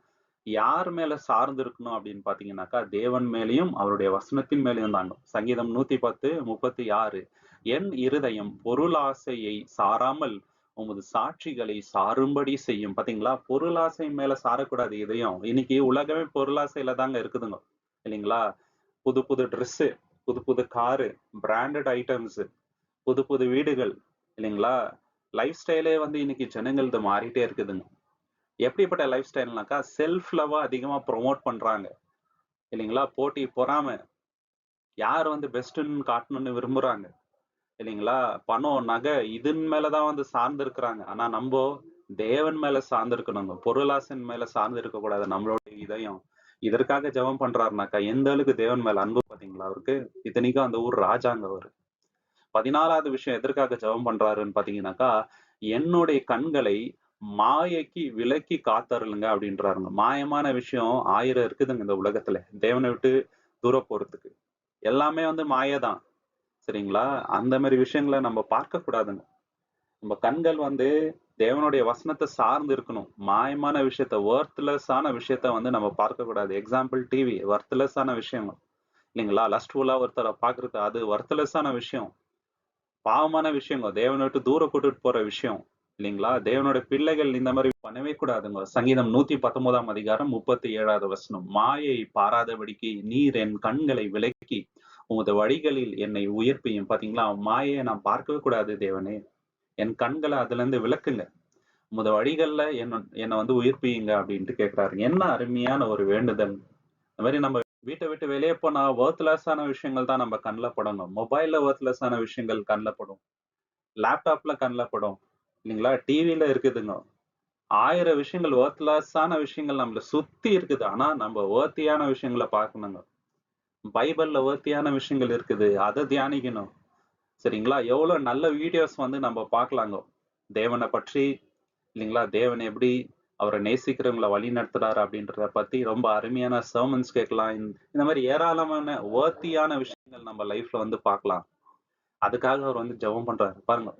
[SPEAKER 1] யார் மேல சார்ந்து இருக்கணும் அப்படின்னு பாத்தீங்கன்னாக்கா தேவன் மேலயும் அவருடைய வசனத்தின் மேலயும் தாங்க சங்கீதம் நூத்தி பத்து முப்பத்தி ஆறு என் இருதயம் பொருளாசையை சாராமல் உமது சாட்சிகளை சாரும்படி செய்யும். பாத்தீங்களா? பொருளாசை மேல சாரக்கூடாது இதயம். இன்னைக்கு உலகமே பொருளாசையில தாங்க இருக்குதுங்க. இல்லைங்களா? புது புது ட்ரெஸ்ஸு புது புது காரு பிராண்டட் ஐட்டம்ஸ் புது புது வீடுகள் இல்லைங்களா? லைஃப் ஸ்டைலே வந்து இன்னைக்கு ஜனங்கள்து மாறிட்டே இருக்குதுங்க. எப்படிப்பட்ட லைஃப் ஸ்டைல்னாக்கா செல்ஃப் லவ்வா அதிகமா ப்ரொமோட் பண்றாங்க. இல்லைங்களா? போட்டி பொறாம யார் வந்து பெஸ்ட்டுன்னு காட்டணும்னு விரும்புறாங்க. இல்லைங்களா? பணம் நகை இதன் மேலதான் வந்து சார்ந்து இருக்கிறாங்க ஆனா நம்ம தேவன் மேல சார்ந்து இருக்கணுங்க பொருளாசன் மேல சார்ந்து இருக்கக்கூடாது நம்மளோட நம்மளுடைய இதயம் இதற்காக ஜெபம் பண்றாருனாக்கா எந்த அளவுக்கு தேவன் மேல அன்பு பாத்தீங்களா அவருக்கு? இத்தனைக்கும் அந்த ஊர் ராஜாங்க அவரு பதினாலாவது விஷயம் எதற்காக ஜெபம் பண்றாருன்னு பாத்தீங்கன்னாக்கா என்னுடைய கண்களை மாயைக்கு விலக்கி காத்தருளுங்க அப்படின்றாருங்க. மாயமான விஷயம் ஆயிரம் இருக்குதுங்க இந்த உலகத்துல. தேவனை விட்டு தூர போறதுக்கு. எல்லாமே வந்து மாயதான். சரிங்களா? அந்த மாதிரி விஷயங்களை நம்ம பார்க்க கூடாதுங்க நம்ம கண்கள் வந்து தேவனுடைய வசனத்தை சார்ந்து இருக்கணும். மாயமான விஷயத்த ஒர்த்லெஸ்ஸான விஷயத்த வந்து நம்ம பார்க்கக்கூடாது. எக்ஸாம்பிள் டிவி ஒர்த்லெஸ்ஸான விஷயங்கள். இல்லைங்களா? லஸ்ட்ஃபுல்லா ஒருத்தரை பாக்குறது அது ஒர்த்லெஸ்ஸான விஷயம். பாவமான விஷயங்க தேவனை விட்டு தூர கூட்டிட்டு போற விஷயம். இல்லைங்களா? தேவனோட பிள்ளைகள் இந்த மாதிரி பண்ணவே கூடாதுங்க. சங்கீதம் நூத்தி பத்தொன்பதாம் அதிகாரம் முப்பத்தி ஏழாவது வசனம். மாயை பாராதபடிக்கு நீர் என் கண்களை விலக்கி உமது வழிகளில் என்னை உயிர்ப்பியும். பாத்தீங்களா? மாயையை நான் பார்க்கவே கூடாது தேவனே. என் கண்களை அதுல இருந்து விளக்குங்க. முத வழிகள்ல என்ன என்னை வந்து உயிர்ப்பியுங்க அப்படின்ட்டு கேட்கிறாரு என்ன அருமையான ஒரு வேண்டுதல். இந்த மாதிரி நம்ம வீட்டை விட்டு வெளியே போனா ஒர்த்லெஸ்ஸான விஷயங்கள் தான் நம்ம கண்ணில் படணும். மொபைல்ல ஒர்த்லெஸ்ஸான விஷயங்கள் கண்ணில் படும். லேப்டாப்ல கண்ணில் படும். இல்லைங்களா? டிவியில இருக்குதுங்க. ஆயிரம் விஷயங்கள் ஒர்த்லெஸ்ஸான விஷயங்கள் நம்மள சுத்தி இருக்குது. ஆனா நம்ம ஒர்த்தியான விஷயங்களை பார்க்கணுங்க. பைபிள்ல ஒர்த்தியான விஷயங்கள் இருக்குது. அதை தியானிக்கணும். சரிங்களா? எவ்வளவு நல்ல வீடியோஸ் வந்து நம்ம பார்க்கலாங்க? தேவனை பற்றி இல்லைங்களா? தேவன் எப்படி அவரை நேசிக்கிறவங்கள வழி நடத்துறாரு அப்படின்றத பத்தி ரொம்ப அருமையான சர்மன்ஸ் கேட்கலாம். இந்த- மாதிரி ஏராளமான வேர்த்தியான விஷயங்கள் நம்ம லைஃப்ல வந்து பார்க்கலாம். அதுக்காக அவர் வந்து ஜெபம் பண்றாரு. பாருங்க.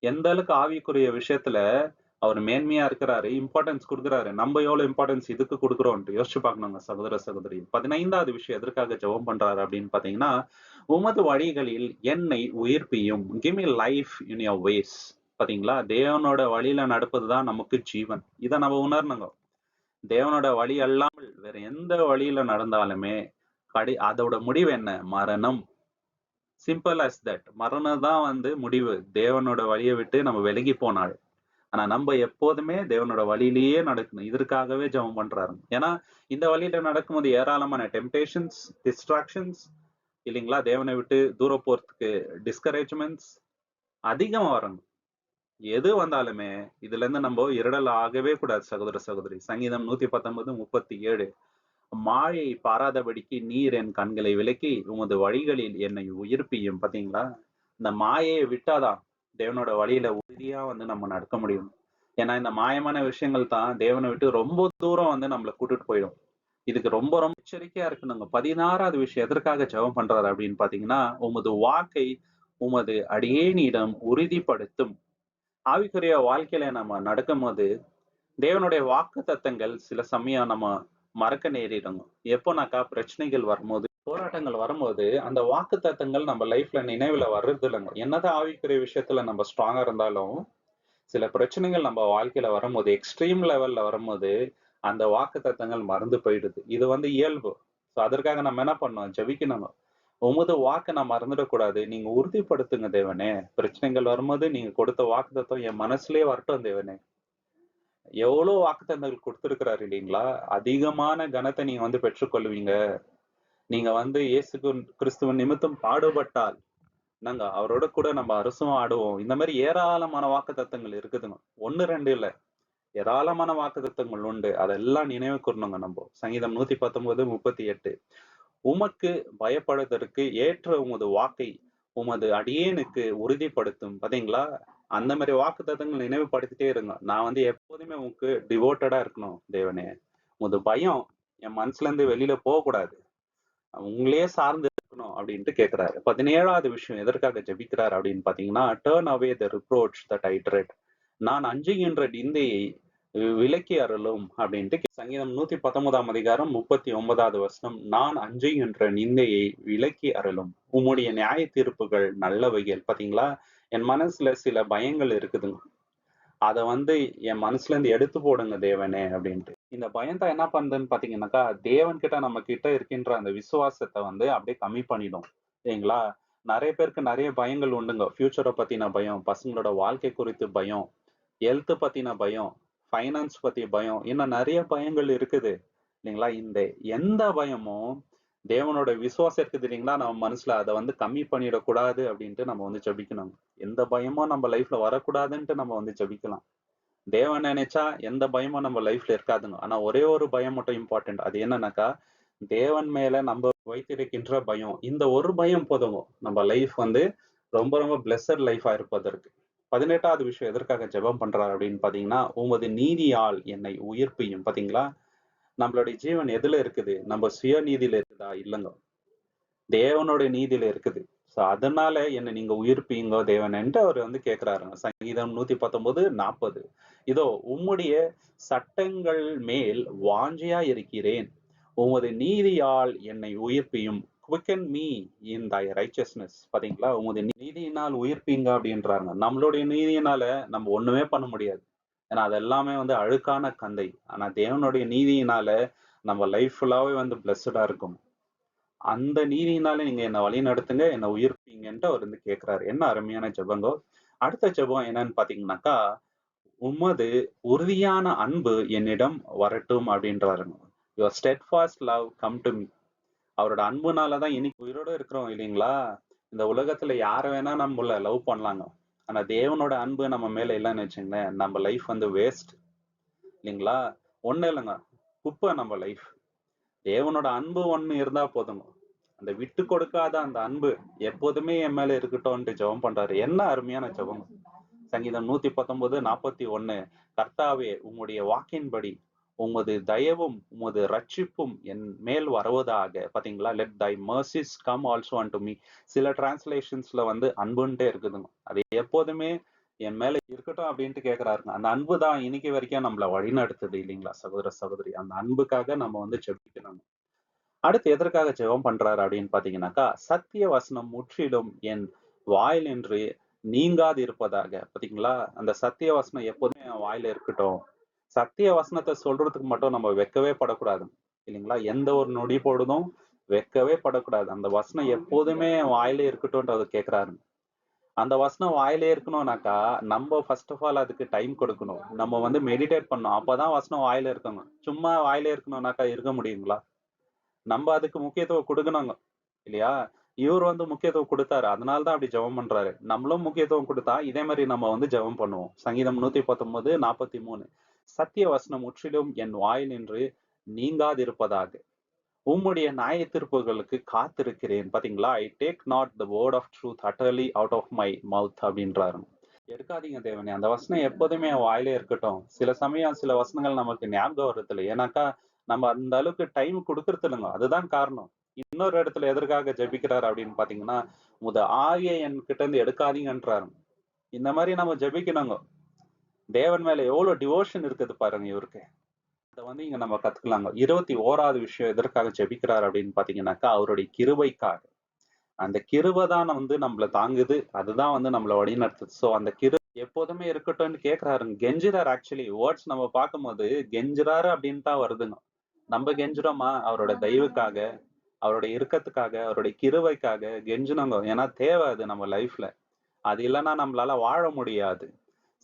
[SPEAKER 1] எந்த அளவுக்கு ஆவிக்குரிய விஷயத்துல அவர் மேன்மையா இருக்கிறாரு இம்பார்ட்டன்ஸ் கொடுக்குறாரு நம்ம எவ்வளவு இம்பார்ட்டன்ஸ் இதுக்கு கொடுக்குறோம்ட்டு யோசிச்சு பார்க்கணுங்க சகோதர சகோதரி. பதினைந்தாவது விஷயம் எதற்காக ஜெபம் பண்றாரு அப்படின்னு பாத்தீங்கன்னா உமது வழிகளில் என்னை உயிர்ப்பியும். Give me life in your ways பாத்தீங்களா? தேவனோட வழியில நடப்பது தான் நமக்கு ஜீவன். இதை நம்ம உணரணுங்க. தேவனோட வழி அல்லாமல் வேற எந்த வழியில நடந்தாலுமே கடி அதோட முடிவு என்ன? மரணம். சிம்பிள் அஸ் தட் மரணம் தான் வந்து முடிவு. தேவனோட வழியை விட்டு நம்ம விலகி போனாள் ஆனா நம்ம எப்போதுமே தேவனோட வழியிலேயே நடக்கணும். இதற்காகவே ஜெபம் பண்றாரு ஏன்னா இந்த வழியில நடக்கும்போது ஏராளமான டெம்டேஷன்ஸ் டிஸ்ட்ராக்ஷன்ஸ் இல்லைங்களா? தேவனை விட்டு தூர போறதுக்கு டிஸ்கரேஜ்மெண்ட்ஸ் அதிகமா வரணும். எது வந்தாலுமே இதுல இருந்து நம்ம இருடல் ஆகவே கூடாது சகோதர சகோதரி. சங்கீதம் நூத்தி பத்தொன்பது முப்பத்தி ஏழு மாயை பாராதபடிக்கு நீர் என் கண்களை விலக்கி உமது வழிகளில் என்னை உயிர்ப்பியும். பாத்தீங்களா? இந்த மாயையை விட்டாதான் தேவனோட வழியில உறுதியா வந்து நம்ம நடக்க முடியும். ஏன்னா இந்த மாயமான விஷயங்கள் தான் தேவனை விட்டு ரொம்ப தூரம் வந்து நம்மளை கூட்டிட்டு போயிடும். இதுக்கு ரொம்ப ரொம்ப எச்சரிக்கையா இருக்கணுங்க. பதினாறாவது விஷயம் எதற்காக ஜெபம் பண்றாரு அப்படின்னு பாத்தீங்கன்னா உமது வாக்கை உமது அடியேனிடம் உறுதிப்படுத்தும். ஆவிக்குரிய வாழ்க்கையில நம்ம நடக்கும்போது தேவனுடைய வாக்கு தத்தங்கள் சில சமயம் நம்ம மறக்க நேரிடுங்க. எப்போனாக்கா பிரச்சனைகள் வரும்போது போராட்டங்கள் வரும்போது அந்த வாக்கு தத்தங்கள் நம்ம லைஃப்ல நினைவுல வர்றது இல்லைங்க என்னதான் ஆவிக்குரிய விஷயத்துல நம்ம ஸ்ட்ராங்கா இருந்தாலும் சில பிரச்சனைகள் நம்ம வாழ்க்கையில வரும்போது எக்ஸ்ட்ரீம் லெவல்ல வரும்போது அந்த வாக்கு தத்தங்கள் மறந்து போயிடுது. இது வந்து இயல்பு. ஸோ அதற்காக நம்ம என்ன பண்ணோம் ஜபிக்கணும். உமது வாக்கை நான் மறந்துடக்கூடாது. நீங்க உறுதிப்படுத்துங்க தேவனே. பிரச்சனைகள் வரும்போது நீங்க கொடுத்த வாக்குத்தத்தம் என் மனசுலயே வரட்டும் தேவனே. எவ்வளவு வாக்குத்தத்தங்கள் கொடுத்துருக்கிறாரு இல்லைங்களா? அதிகமான கனத்தை நீங்க வந்து பெற்றுக்கொள்வீங்க. நீங்க வந்து இயேசு கிறிஸ்துவன் நிமித்தம் பாடுபட்டால் நாங்க அவரோட கூட நம்ம அரசும் ஆடுவோம். இந்த மாதிரி ஏராளமான வாக்குத்தத்தங்கள் இருக்குதுங்க. ஒன்னு ரெண்டு இல்ல. ஏராளமான வாக்குத்தத்தங்கள் உண்டு. அதெல்லாம் நினைவு கூறணுங்க நம்ம. சங்கீதம் நூத்தி பத்தொன்பது முப்பத்தி எட்டு உமக்கு பயப்படுவதற்கு ஏற்ற உமது வாக்கை உமது அடியேனுக்கு உறுதிப்படுத்தும். பாத்தீங்களா? அந்த மாதிரி வாக்குத்தத்தங்கள் நினைவுபடுத்திட்டே இருங்க. நான் வந்து எப்போதுமே உனக்கு டிவோட்டடா இருக்கணும் தேவனே. உமது பயம் என் மனசுல இருந்து வெளியில போக கூடாது உங்களையே சார்ந்து இருக்கணும் அப்படின்ட்டு கேட்கிறாரு பதினேழாவது விஷயம் எதற்காக ஜபிக்கிறார் அப்படின்னு பாத்தீங்கன்னா turn away the reproach that I நான் அஞ்சுகின்ற நிந்தையை விலக்கி அருளும் அப்படின்ட்டு சங்கீதம் நூத்தி பத்தொன்பதாம் அதிகாரம் முப்பத்தி ஒன்பதாவது வருஷம் நான் அஞ்சுகின்ற நிந்தையை விலக்கி அருளும். உம்முடைய நியாய தீர்ப்புகள் நல்லவைகள். பாத்தீங்களா? என் மனசுல சில பயங்கள் இருக்குதுங்க. அதை வந்து என் மனசுல இருந்து எடுத்து போடுங்க தேவனே அப்படின்ட்டு. இந்த பயம் தான் என்ன பண்ணுதுன்னு பாத்தீங்கன்னாக்கா தேவன் கிட்ட நம்ம கிட்ட இருக்கின்ற அந்த விசுவாசத்தை வந்து அப்படியே கம்மி பண்ணிடும். சரிங்களா நிறைய பேருக்கு நிறைய பயங்கள் உண்டுங்க. ஃபியூச்சரை பத்தின பயம் பசங்களோட வாழ்க்கை குறித்து பயம் ஹெல்த் பத்தின பயம் ஃபைனான்ஸ் பத்தி பயம். இன்னும் நிறைய பயங்கள் இருக்குது. இல்லைங்களா? இந்த எந்த பயமும் தேவனோட விசுவாசம் இருக்குது இல்லைங்களா? நம்ம மனசுல அதை வந்து கம்மி பண்ணிடக்கூடாது அப்படின்ட்டு நம்ம வந்து ஜபிக்கணும். எந்த பயமும் நம்ம லைஃப்ல வரக்கூடாதுன்ட்டு நம்ம வந்து ஜபிக்கலாம். தேவன் நினைச்சா எந்த பயமும் நம்ம லைஃப்ல இருக்காதுங்க. ஆனா ஒரே ஒரு பயம் மட்டும் இம்பார்ட்டன்ட் அது என்னன்னாக்கா தேவன் மேல நம்ம வைத்திருக்கின்ற பயம். இந்த ஒரு பயம் போதுங்க. நம்ம லைஃப் வந்து ரொம்ப ரொம்ப பிளஸட் லைஃபா இருப்பதற்கு. பதினெட்டாவது விஷயம் எதற்காக ஜெபம் பண்றாரு அப்படின்னு பாத்தீங்கன்னா உமது நீதியால் என்னை உயிர்ப்பியும். பாத்தீங்களா? நம்மளுடைய ஜீவன் எதுல இருக்குது? நம்ம சுய நீதியில இருக்குதா? இல்லைங்க. தேவனுடைய நீதியில இருக்குது. சோ அதனால என்ன நீங்க உயிர்ப்பீங்க தேவன் என்று அவர் வந்து கேட்கிறாருங்க சங்கீதம் நூத்தி பத்தொன்பது நாற்பது. இதோ உம்முடைய சட்டங்கள் மேல் வாஞ்சியா இருக்கிறேன் உமது நீதியால் என்னை உயிர்ப்பியும். Quicken me in thy righteousness பாத்தீங்களா? உங்களுடைய நீதியினால் உயிர்ப்பீங்க அப்படின்றாங்க. நம்மளுடைய நீதியினால நம்ம ஒண்ணுமே பண்ண முடியாது. ஏன்னா அது எல்லாமே வந்து அழுக்கான கந்தை. ஆனா தேவனுடைய நீதியினால நம்ம லைஃப் ஃபுல்லாவே வந்து பிளஸ்டா இருக்கும். அந்த நீதியினால நீங்க என்ன வழி நடத்துங்க என்ன உயிர்ப்பீங்கன்ட்டு அவர் வந்து கேக்குறாரு. என்ன அருமையான ஜெபங்கோ. அடுத்த ஜபம் என்னன்னு பாத்தீங்கன்னாக்கா உமது உறுதியான அன்பு என்னிடம் வரட்டும் அப்படின்றாருங்க. Your steadfast love come to me அவரோட அன்புனால தான் இன்னைக்கு உயிரோட இருக்கிறோம் இல்லைங்களா? இந்த உலகத்துல யார வேணா நம்மள லவ் பண்ணலாங்க. ஆனா தேவனோட அன்பு நம்ம மேல இல்லைன்னு வச்சுங்களேன் நம்ம லைஃப் வந்து வேஸ்ட் இல்லைங்களா? ஒண்ணு இல்லைங்க. குப்பை நம்ம லைஃப் தேவனோட அன்பு ஒண்ணு இருந்தா போதுங்க. அந்த விட்டு கொடுக்காத அந்த அன்பு எப்போதுமே என் மேல இருக்கட்டும்ன்ட்டு ஜெபம் பண்றாரு. என்ன அருமையான ஜெபம் சங்கீதம் நூத்தி பத்தொன்பது நாற்பத்தி ஒண்ணு. கர்த்தாவே உங்களுடைய வாக்கின்படி உமது தயவும் உமது ரட்சிப்பும் என் மேல் வருவதாக. பாத்தீங்களா? Let thy mercies come also unto me சில டிரான்ஸ்லேஷன்ஸ்ல வந்து அன்புன்ட்டே இருக்குதுங்க அது எப்போதுமே என் மேல இருக்கட்டும் அப்படின்ட்டு கேக்குறாருங்க. அந்த அன்பு தான் இன்னைக்கு வரைக்கும் நம்மள வழிநடத்துது இல்லைங்களா? சகோதர சகோதரி. அந்த அன்புக்காக நம்ம வந்து ஜெபிக்கணும். அடுத்து எதற்காக ஜெபம் பண்றாரு அப்படின்னு பாத்தீங்கன்னாக்கா சத்திய வசனம் முற்றிலும் என் வாயில் என்று நீங்காது இருப்பதாக பாத்தீங்களா? அந்த சத்திய வசனம் எப்போதுமே என் வாயில இருக்கட்டும். சத்திய வசனத்தை சொல்றதுக்கு மட்டும் நம்ம வெக்கவே படக்கூடாது. இல்லைங்களா? எந்த ஒரு நொடி பொழுதும் வெக்கவே படக்கூடாது. அந்த வசனம் எப்போதுமே என் வாயிலே இருக்கட்டும்ன்றது கேக்குறாரு. அந்த வசனம் வாயிலே இருக்கணும்னாக்கா நம்ம ஃபர்ஸ்ட் ஆஃப் ஆல் அதுக்கு டைம் கொடுக்கணும். நம்ம வந்து மெடிடேட் பண்ணணும். அப்பதான் வசனம் வாயில இருக்கணும் சும்மா வாயிலே இருக்கணும்னாக்கா இருக்க முடியுங்களா? நம்ம அதுக்கு முக்கியத்துவம் கொடுக்கணுங்க. இல்லையா? இவர் வந்து முக்கியத்துவம் கொடுத்தாரு. அதனாலதான் அப்படி ஜெபம் பண்றாரு. நம்மளும் முக்கியத்துவம் கொடுத்தா இதே மாதிரி நம்ம வந்து ஜெபம் பண்ணுவோம். சங்கீதம் நூத்தி பத்தொன்பது நாற்பத்தி மூணு. சத்திய வசனம் முற்றிலும் என் வாயில் நின்று நீங்காதிருப்பதாக. உம்முடைய நியாய தீர்ப்புகளுக்கு காத்திருக்கிறேன். பாத்தீங்களா? I take not the word of truth utterly out of my mouth அப்படின்றாரு. எடுக்காதீங்க தேவனே. அந்த வசனம் எப்போதுமே என் வாயிலே இருக்கட்டும். சில சமயம் சில வசனங்கள் நமக்கு ஞாபகம் வருது இல்லை ஏன்னாக்கா நம்ம அந்த அளவுக்கு டைம் கொடுக்கறது இல்லைங்க. அதுதான் காரணம். இன்னொரு இடத்துல எதற்காக ஜபிக்கிறார் அப்படின்னு பாத்தீங்கன்னா முத ஆகிய என் கிட்ட இருந்து எடுக்காதீங்கன்றாரு. இந்த மாதிரி நம்ம ஜபிக்கணுங்க. தேவன் மேல எவ்வளவு டிவோஷன் இருக்குது பாருங்க இவருக்கு. அதை வந்து இங்க நம்ம கத்துக்கலாங்க. இருபத்தி ஓராவது விஷயம் எதற்காக ஜெபிக்கிறார் அப்படின்னு பாத்தீங்கன்னாக்கா அவருடைய கிருபைக்காக. அந்த கிருபை தான் வந்து நம்மள தாங்குது. அதுதான் வந்து நம்மள வழிநடத்துது. சோ அந்த கிரு எப்போதுமே இருக்கட்டும்னு கேக்குறாருங்க கெஞ்சிறார் ஆக்சுவலி வேர்ட்ஸ் நம்ம பார்க்கும்போது கெஞ்சிறாரு அப்படின்னு தான் வருதுங்க. நம்ம கெஞ்சுறோமா? அவரோட தயவுக்காக அவரோட இறுக்கத்துக்காக அவருடைய கிருவைக்காக கெஞ்சுனங்க. ஏன்னா தேவை அது நம்ம லைஃப்ல அது இல்லைன்னா நம்மளால வாழ முடியாது.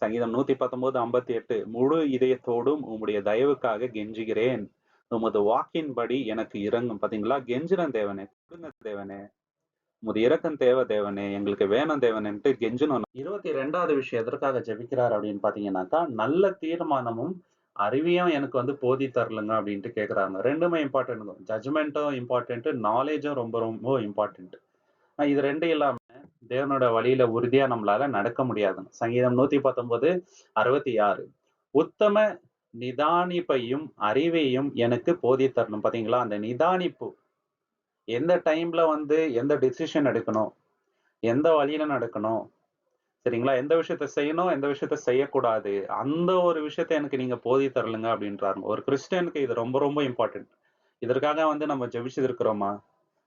[SPEAKER 1] சங்கீதம் நூத்தி பத்தொன்பது ஐம்பத்தி எட்டு முழு இதயத்தோடும் உம்முடைய தயவுக்காக கெஞ்சுகிறேன். உமது வாக்கின்படி எனக்கு இறங்கும் பாத்தீங்களா? கெஞ்சுறன் தேவனே கொடுங்க தேவனே. உமது இறக்கம் தேவை தேவனே எங்களுக்கு வேணும் தேவனேன்ட்டு கெஞ்சணும் இருபத்தி ரெண்டாவது விஷயம் எதற்காக ஜெபிக்கிறார் அப்படின்னு பாத்தீங்கன்னாக்கா நல்ல தீர்மானமும் அறிவியும் எனக்கு வந்து போதி தரலுங்க அப்படின்ட்டு கேட்குறாங்க ரெண்டுமே இம்பார்ட்டன்ட் ஜட்மெண்ட்டும் இம்பார்ட்டன்ட் நாலேஜும் ரொம்ப ரொம்ப இம்பார்ட்டன்ட் இது ரெண்டும் இல்லாம தேவனோட வழியில உறுதியா நம்மளால நடக்க முடியாது சங்கீதம் நூத்தி பத்தொன்பது அறுபத்தி ஆறு உத்தம நிதானிப்பையும் அறிவையும் எனக்கு போதி தரணும். பாத்தீங்களா? அந்த நிதானிப்பு. எந்த டைம்ல வந்து எந்த டிசிஷன் எடுக்கணும்? எந்த வழியில நடக்கணும்? சரிங்களா? எந்த விஷயத்த செய்யணும் எந்த விஷயத்த செய்யக்கூடாது? அந்த ஒரு விஷயத்த எனக்கு நீங்க போதி தரலுங்க அப்படின்றாருங்க. ஒரு கிறிஸ்டியனுக்கு இது ரொம்ப ரொம்ப இம்பார்ட்டன்ட் இதற்காக வந்து நம்ம ஜெபிச்சு இருக்கிறோமா?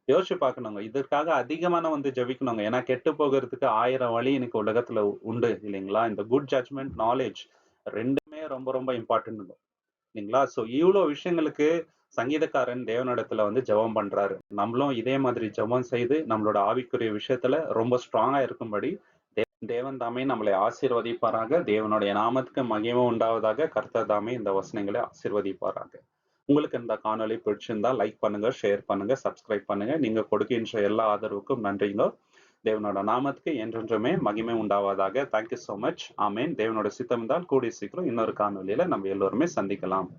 [SPEAKER 1] யோசிச்சு பார்க்கணுங்க. இதற்காக அதிகமான வந்து ஜெபிக்கணுங்க. ஏன்னா கெட்டு போகிறதுக்கு ஆயிரம் வழி எனக்கு உலகத்துல உண்டு இல்லைங்களா? இந்த குட் ஜட்மெண்ட் நாலேஜ் ரெண்டுமே ரொம்ப ரொம்ப இம்பார்ட்டன்ட் இல்லைங்களா? ஸோ இவ்வளோ விஷயங்களுக்கு சங்கீதக்காரன் தேவனிடத்துல வந்து ஜெபம் பண்றாரு. நம்மளும் இதே மாதிரி ஜெபம் செய்து நம்மளோட ஆவிக்குரிய விஷயத்துல ரொம்ப ஸ்ட்ராங்கா இருக்கும்படி தேவன் தாமே நம்மளை ஆசீர்வதிப்பாராக. தேவனுடைய நாமத்துக்கு மகிமை உண்டாவதாக கர்த்தர் தாமே இந்த வசனங்களை ஆசீர்வதிப்பாராக. உங்களுக்கு இந்த காணொலி பிடிச்சிருந்தா லைக் பண்ணுங்க ஷேர் பண்ணுங்க சப்ஸ்கிரைப் பண்ணுங்க. நீங்க கொடுக்கின்ற எல்லா ஆதரவுக்கும் நன்றிங்க. தேவனோட நாமத்துக்கு என்றென்றுமே மகிமை உண்டாவதாக. தேங்க்யூ ஸோ மச் ஆமேன். தேவனோட சித்தம் தான் கூடிய சீக்கிரம் இன்னொரு காணொலியில நம்ம எல்லோருமே சந்திக்கலாம்.